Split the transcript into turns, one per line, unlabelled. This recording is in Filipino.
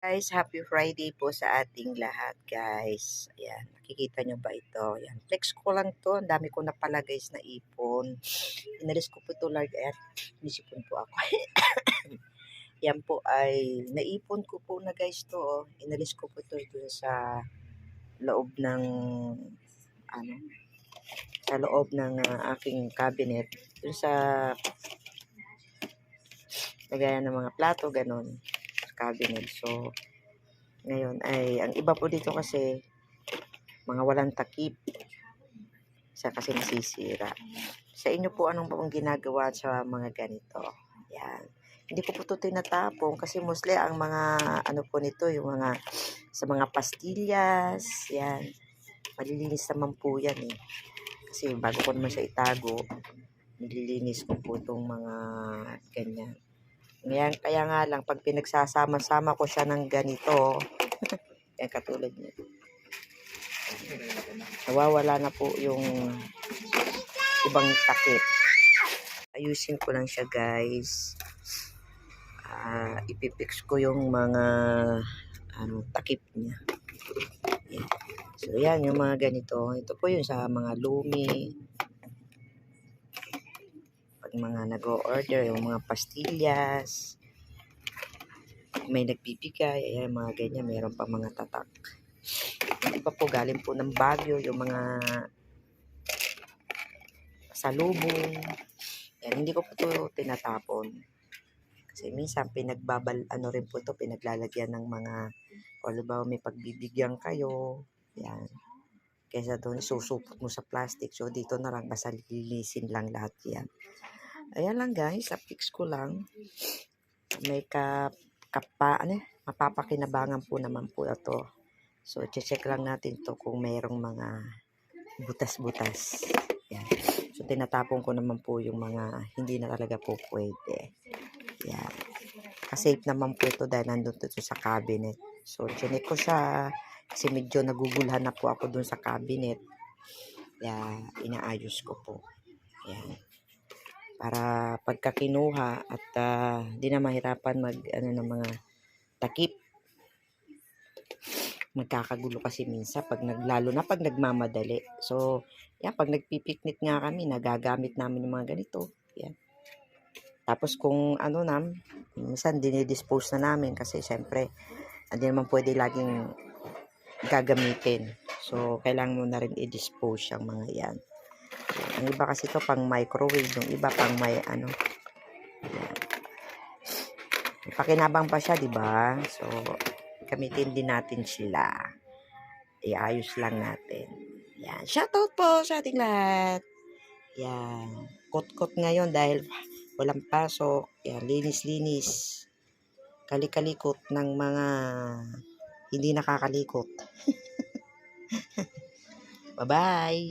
Guys, happy Friday po sa ating lahat, guys. Ayan, nakikita nyo ba ito? Ayan, flex ko lang to. Ang dami ko na pala, guys, na ipon. Inalis ko po ito, Lord. Ayan, nisipon po ako. Yan po ay, naipon ko po na, guys, to. Oh. Inalis ko po ito dun sa loob ng, ano, sa loob ng uh, aking cabinet. Dun sa, lagayan ng mga plato, ganon cabinet. So, ngayon ay, ang iba po dito kasi, mga walang takip. Isa kasi nasisira. Sa inyo po, anong pong ginagawa sa mga ganito? Yan. Hindi ko po ito tinatapong kasi mostly ang mga, ano po nito, yung mga, sa mga pastillas, yan. Malilinis naman po yan eh. Kasi bago ko naman siya itago, nililinis ko po itong mga ganyan. Ngayon, kaya nga lang, pag pinagsasama-sama ko siya ng ganito, yan katulad niya. Nawawala na po yung ibang takip. Ayusin ko lang siya guys. Uh, ipipix ko yung mga ano, takip niya. Yan. So yan, yung mga ganito. Ito po yun sa mga lumi, pag mga nag-order, yung mga pastillas, may nagbibigay, ayan, mga ganyan, mayroon pa mga tatak. Yung iba po, galing po ng Baguio, yung mga salubong. Yan, hindi ko po ito tinatapon. Kasi minsan, pinagbabal, ano rin po ito, pinaglalagyan ng mga, o ba may pagbibigyan kayo, yan. Kesa doon, susupot mo sa plastic. So, dito na lang, basta lilisin lang lahat yan. Ayan lang guys, fix ko lang. May ka, kapa, ano, mapapakinabangan po naman po ito. So, check lang natin to kung mayroong mga butas-butas. Yan. So, tinatapon ko naman po yung mga hindi na talaga po pwede. Yan. Kasafe naman po ito dahil nandun to sa cabinet. So, chinek ko siya kasi medyo nagugulhan na po ako dun sa cabinet. Yan, inaayos ko po. Yan para pagka kinuha at uh, di na mahirapan mag ano ng mga takip. Magkakagulo kasi minsan pag naglalo na pag nagmamadali. So yan pag nagpipiknik nga kami nagagamit namin yung mga ganito yan. Tapos kung ano nam minsan dinidispose na namin kasi syempre hindi naman pwede laging gagamitin. So kailangan mo na rin i-dispose yung mga yan ang iba kasi to pang microwave, yung iba pang may ano. Yan. Pakinabang pa siya, 'di ba? So gamitin din natin sila. Iayos lang natin. Yan. Shoutout po sa ating lahat. Yan. Kot-kot ngayon dahil walang pasok. Yan. Linis-linis. Kalikalikot ng mga hindi nakakalikot. Bye-bye.